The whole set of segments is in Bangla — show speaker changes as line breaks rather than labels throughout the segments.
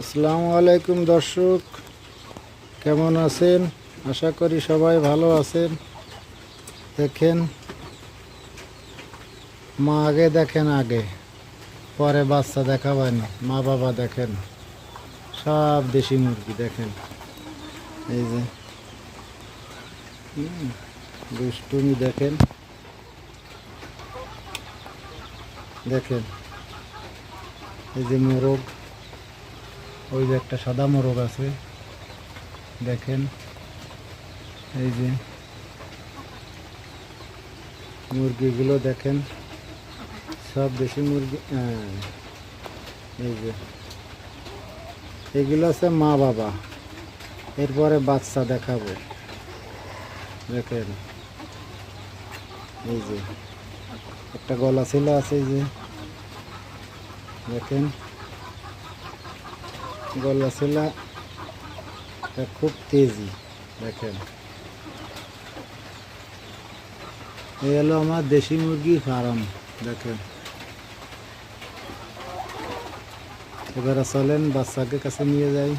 আসসালামু আলাইকুম দর্শক, কেমন আছেন? আশা করি সবাই ভালো আছেন। দেখেন, মা আগে দেখেন আগে, পরে বাচ্চা দেখাবেন মা বাবা দেখেন, সব দেশি মুরগি দেখেন। এই যে দুষ্টুমি দেখেন। দেখেন, এই যে মোরগ। ওই যে একটা সাদা মোরগ আছে। দেখেন এই যে মুরগিগুলো দেখেন সব দেশি মুরগি হ্যাঁ, এই যে। এগুলো আছে মা বাবা। এরপরে বাচ্চা দেখাবো। দেখেন এই যে একটা গলা ছিল আছে যে। দেখেন গলা ছিল খুব তেজি, দেখেন। এই হলো আমার দেশি মুরগি ফার্ম, দেখেন। এবারে চলেন বাচ্চাকে কাছে নিয়ে যাই।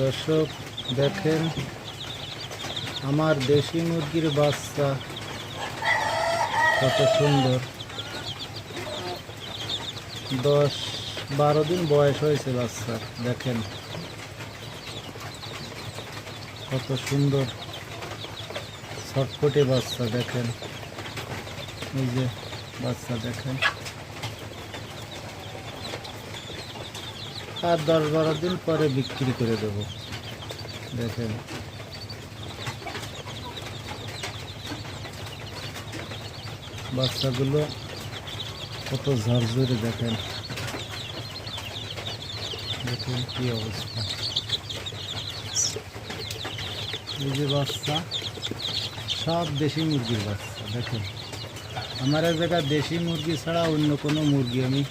দর্শক, দেখেন আমার দেশি মুরগির বাচ্চা, কত সুন্দর। দশ, বারো দিন বয়স হয়েছে বাচ্চার, দেখেন। কত সুন্দর ছটফটে বাচ্চা, দেখেন। এই যে বাচ্চা, দেখেন। আর দশ, বারো দিন পরে বিক্রি করে দেব, দেখেন। বাচ্চাগুলো কত ঝরঝরে দেখেন। দেখুন কি অবস্থা। এই যে বাচ্চা সব দেশি মুরগির বাচ্চা দেখেন। আমার এক জায়গায় দেশি মুরগি ছাড়া অন্য কোনো মুরগি আমি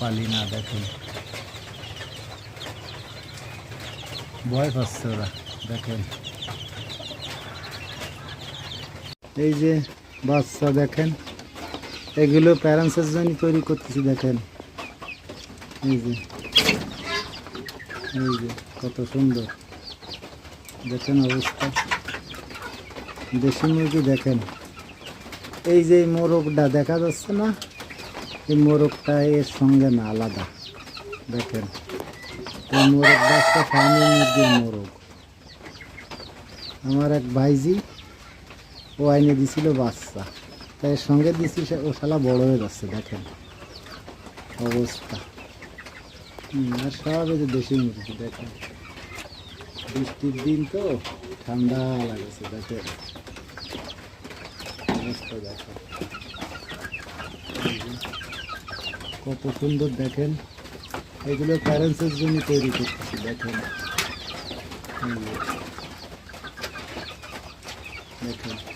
পালি না, দেখেন। ভয় পাচ্ছে ওরা, দেখেন। এই যে বাচ্চা দেখেন। এগুলো প্যারেন্টসের জন্য তৈরি করতেছি, দেখেন। এই যে এই যে, কত সুন্দর। দেখেন অবস্থা। দেশি মুরগি দেখেন। এই যে মোরগটা দেখা যাচ্ছে না? এই মোরগটা এর সঙ্গে না আলাদা। দেখেন, এই মোরগ বাচ্চা ফার্মি মুরগির মোরগ। আমার এক ভাইজি ও আইনে দিছিল বাচ্চা। তাই এর সঙ্গে দিছি ও শালা বড় হয়ে যাচ্ছে, দেখেন। অবস্থা। আর সব এই যে দেশি মুরগি, দেখেন। বৃষ্টির দিন তো ঠান্ডা লাগছে, দেখেন। অবস্থা, দেখেন। কত সুন্দর, দেখেন। এগুলো প্যারেন্টসের জন্য তৈরি করতেছি, দেখেন। দেখেন।